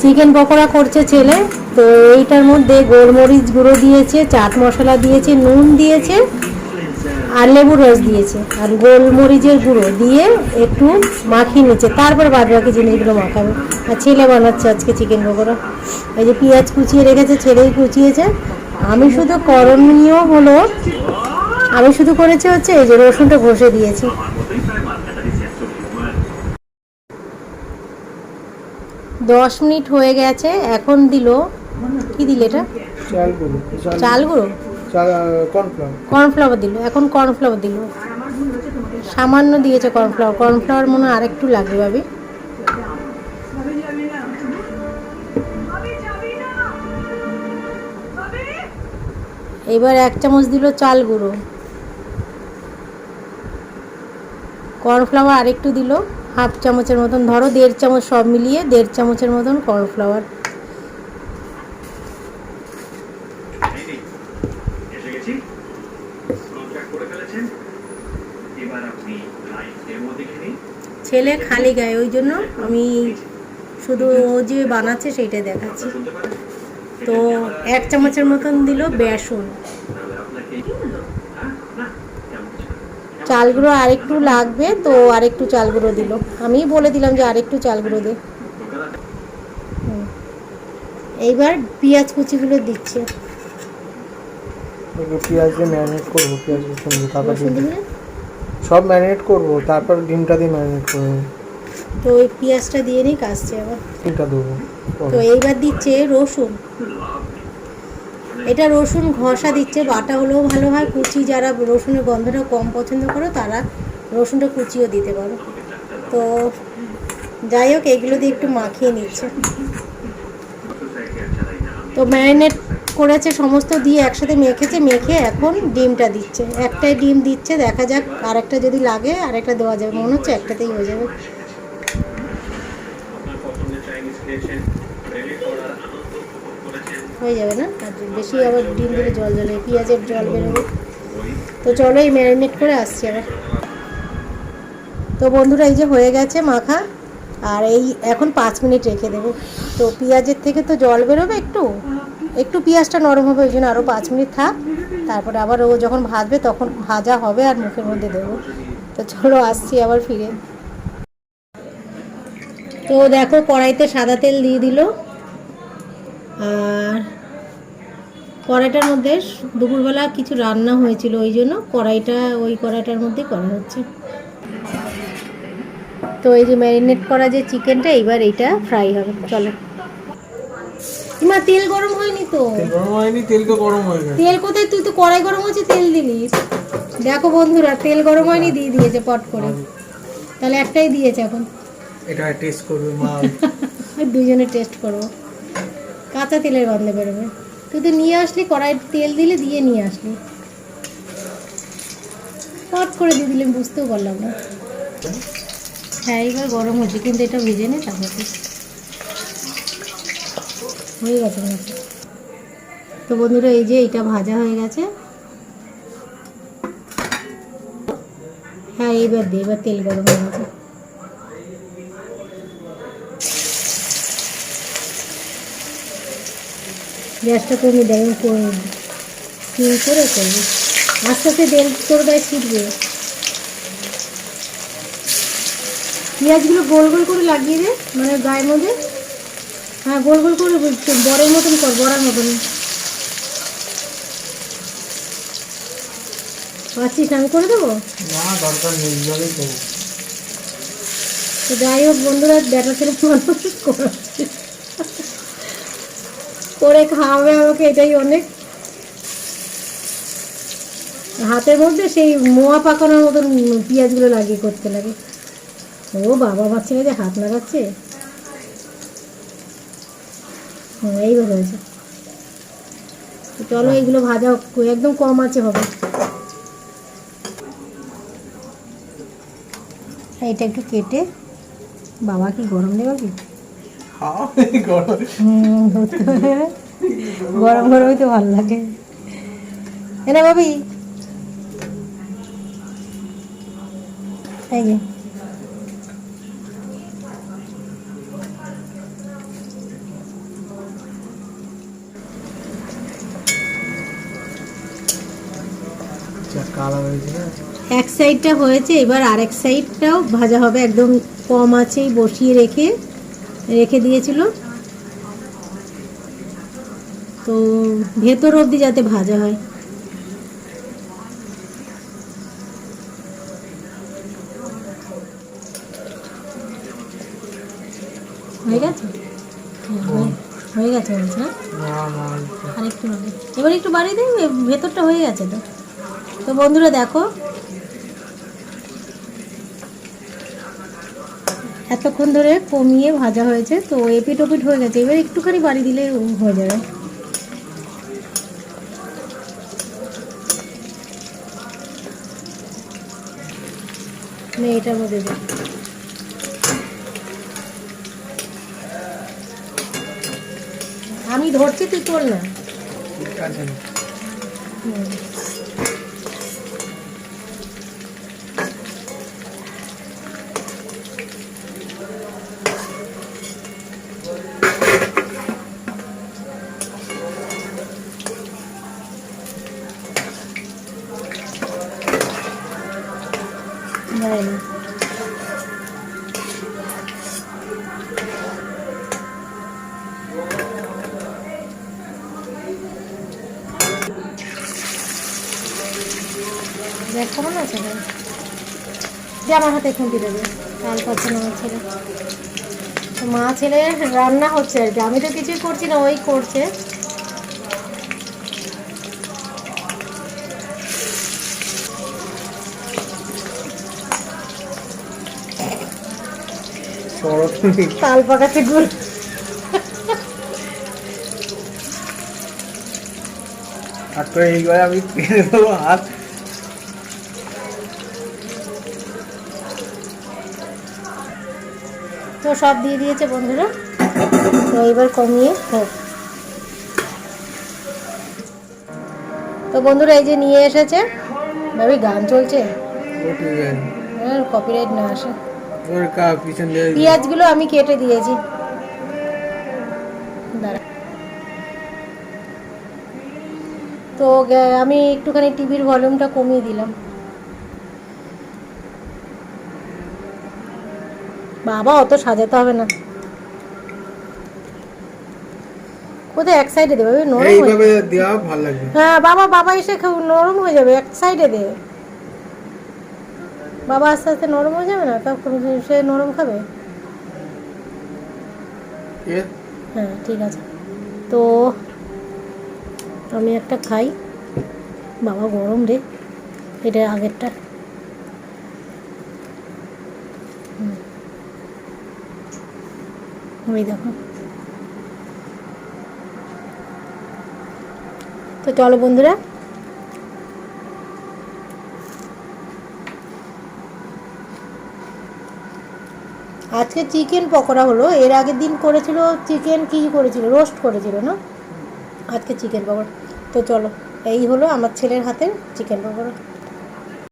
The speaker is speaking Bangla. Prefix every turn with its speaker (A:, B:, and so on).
A: চিকেন পকোড়া করছে ছেলে, তো এইটার মধ্যে গোলমরিচ গুঁড়ো দিয়েছে, চাট মশলা দিয়েছে, নুন দিয়েছে, আর লেবুর রস দিয়েছে। আর গোলমরিচের গুঁড়ো দিয়ে একটু মাখিয়ে নিচ্ছে। তারপর বাদ বাকি জিনিসগুলো মাখাবে। আর ছেলে বানাচ্ছে আজকে চিকেন পকোড়া। এই যে পেঁয়াজ কুচিয়ে রেখেছে, ছেলেই কুচিয়েছে। আমি শুধু করণীয় হলো, আমি শুধু করেছি হচ্ছে এই যে রসুনটা ঘষে দিয়েছি। দশ মিনিট হয়ে গেছে এখন দিল কি দিল এটা?
B: চাল গুঁড়ো
A: চাল গুঁড়ো
B: কর্নফ্লাওয়ার।
A: কর্নফ্লাওয়ার দিল এখন কর্নফ্লাওয়ার দিল। সামান্য দিয়েছে কর্নফ্লাওয়ার কর্নফ্লাওয়ার মনে হয় আরেকটু লাগবে ভাবি। এবার এক চামচ দিল চাল গুঁড়ো। কর্নফ্লাওয়ার আরেকটু দিল। হাফ চামচের মতন ধরো দেড় চামচ সব মিলিয়ে দেড় চামচের মতন কর্নফ্লাওয়ার। ছেলে খালি গায়ে ওই জন্য আমি শুধু ও যে বানাচ্ছে সেইটাই দেখাচ্ছি। তো এক চামচের মতন দিল বেসন। চাল গুঁড়ো আরেকটু লাগবে তো আরেকটু চাল গুঁড়ো দিল। আমি বলে দিলাম যে আরেকটু চাল গুঁড়ো দে। এইবার পেঁয়াজ কুচিগুলো দিচ্ছে।
B: পেঁয়াজ দিয়ে ম্যারিনেট করব পেঁয়াজ রসুন দিয়ে। তারপর সব ম্যারিনেট করব তারপর ডিমটা দিয়ে ম্যারিনেট করব
A: তো ওই পেঁয়াজটা দিয়ে নিই কাজছে আবার।
B: ডিমটা দেবো।
A: তো এইবার দিচ্ছে রসুন। এটা রসুন ঘষা দিচ্ছে, বাটা হলেও ভালো হয়। কুচি যারা রসুনের গন্ধটা কম পছন্দ করো, তারা রসুনটা কুচিও দিতে পারো। তো যাই হোক, এগুলো দিয়ে একটু মাখিয়ে নিচ্ছে। তো ম্যারিনেট করেছে সমস্ত, দিয়ে একসাথে মেখেছে, মেখে এখন ডিমটা দিচ্ছে। একটাই ডিম দিচ্ছে, দেখা যাক আর একটা যদি লাগে আর একটা দেওয়া যাবে। মনে হচ্ছে একটাতেই হয়ে যাবে। হয়ে যাবে না। আর বেশি আবার ডিম দিলে জল জলে পেঁয়াজের জল বেরোবে। তো চলো এই ম্যারিনেট করে আসছি আবার তো বন্ধুরা, এই যে হয়ে গেছে মাখা। আর এই এখন পাঁচ মিনিট রেখে দেবো। তো পেঁয়াজের থেকে তো জল বেরোবে একটু। একটু পেঁয়াজটা নরম হবে, ওই জন্য আরও পাঁচ মিনিট থাক। তারপরে আবার ও যখন ভাজবে তখন ভাজা হবে আর মুখের মধ্যে দেবো। তো চলো আসছি আবার ফিরে। তো দেখো কড়াইতে সাদা তেল দিয়ে দিল। আর কড়াইটার মধ্যে দুপুরবেলা কিছু রান্না হয়েছিল ওই জন্য কড়াইটা ওই কড়াইটার মধ্যে করা হচ্ছে। তো এই যে ম্যারিনেট করা যে চিকেনটা এইবার এইটা ফ্রাই হবে। চলো। মা তেল গরম হয়নি তো?
B: গরম হয়নি তেল তো গরম হয়ে গেছে।
A: তেল কোথায়? তুই তো কড়াই গরম হয়েছে তেল দিলিস দেখো বন্ধুরা তেল গরম হয়নি দিয়ে দিয়েছে পট করে। তাহলে একটাই দিয়েছে এখন।
B: এটা টেস্ট করবে মা।
A: দুজনে টেস্ট করব কাঁচা তেলের গন্ধে বেরোবে। তুই তো নিয়ে আসলি কড়াই তেল দিলে, দিয়ে নিয়ে আসলি। পট করে দিয়ে দিলে বুঝতেও পারলাম না। হ্যাঁ এবার গরম হচ্ছে কিন্তু এটা ভেজে নে তারপর। হয়ে গেছে তো বন্ধুরা, এই যে এটা ভাজা হয়ে গেছে। হ্যাঁ এইবার দে, এবার তেল গরম হয়ে গেছে। গ্যাসটা কমিয়ে দেয় করে সিম করে করবি? আস্তে আস্তে তেল তোর গায়ে ছিটবে। পেঁয়াজগুলো গোল গোল করে লাগিয়ে দে মানে গায়ের মধ্যে। হ্যাঁ গোল গোল করে বড়ের মতন কর বড়ার মতন। পাচ্ছিস আমি করে দেবো? তো যাই হোক বন্ধুরা ব্যাটা ছেলে করাচ্ছে। করে খাওয়াবে আমাকে, এটাই অনেক। হাতের মধ্যে সেই মোয়া পাকানোর মতন পেঁয়াজগুলো লাগিয়ে করতে লাগে। ও বাবা ছেলে যে হাত লাগাচ্ছে এইভাবে হয়েছে। চলো এইগুলো ভাজা একদম কম আছে হবে। এটা একটু কেটে বাবা কি গরম দেবে কি?
B: গরম
A: সাইড তো ভালো লাগে। এনা ভাবি। এক সাইডটা হয়েছে এবার আরেক সাইডটাও ভাজা হবে একদম কম আছেই বসিয়ে রেখে। রেখে দিয়েছিল। তো ভেতর অবধি যাতে ভাজা হয়। হয়ে গেছে? হ্যাঁ, হয়ে- হয়ে? গেছে বলছে না। আরেকটু হবে। এবার একটু বাড়িয়ে দেবে ভেতরটা হয়ে গেছে তো। তো বন্ধুরা দেখো এতক্ষণ ধরে কমিয়ে ভাজা হয়েছে তো এপিট ওপিট হয়ে গেছে। এবার একটুখানি বাড়ি দিলে হয়ে যাবে। নে, এটার মধ্যে আমি ধরছি তুই তোল না। হুম। দেখ কেমন আছে? দে আমার হাতে খুঁটি দেবে। কাল পাচ্ছে না আমার ছেলে। তো মা ছেলে রান্না হচ্ছে আর কি। আমি তো কিছুই করছি না, ওই করছে। তাল পাকাতে গুড়
B: আমি হাত।
A: তো সব দিয়ে দিয়েছে বন্ধুরা। তো এবার কমিয়ে হোক। তো বন্ধুরা, এই যে নিয়ে এসেছে। ভাবি, গান চলছে? কপিরাইট না আসে। পেঁয়াজগুলো আমি কেটে দিয়েছি। তো আমি একটুখানি টিভির ভলিউমটা কমিয়ে দিলাম। বাবা অত সাজাতে হবে না। কোথায় এক সাইডে দেবে নরম হয়ে
B: এইভাবে দেওয়া ভালো লাগবে।
A: হ্যাঁ বাবা বাবা এসে খাও- নরম হয়ে যাবে এক সাইডে দে। বাবা আস্তে আস্তে নরম হয়ে যাবে না? তখন সে নরম খাবে? হ্যাঁ ঠিক আছে। তো আমি একটা খাই। বাবা গরম রে। এটা আগেরটা। হুম। ওই দেখো। তো চলো বন্ধুরা। আজকে চিকেন পকোড়া হলো। এর আগের দিন করেছিল চিকেন কি করেছিল? রোস্ট করেছিল, না? আজকে চিকেন পকোড়া। তো চলো, এই হলো আমার ছেলের হাতের চিকেন পকোড়া।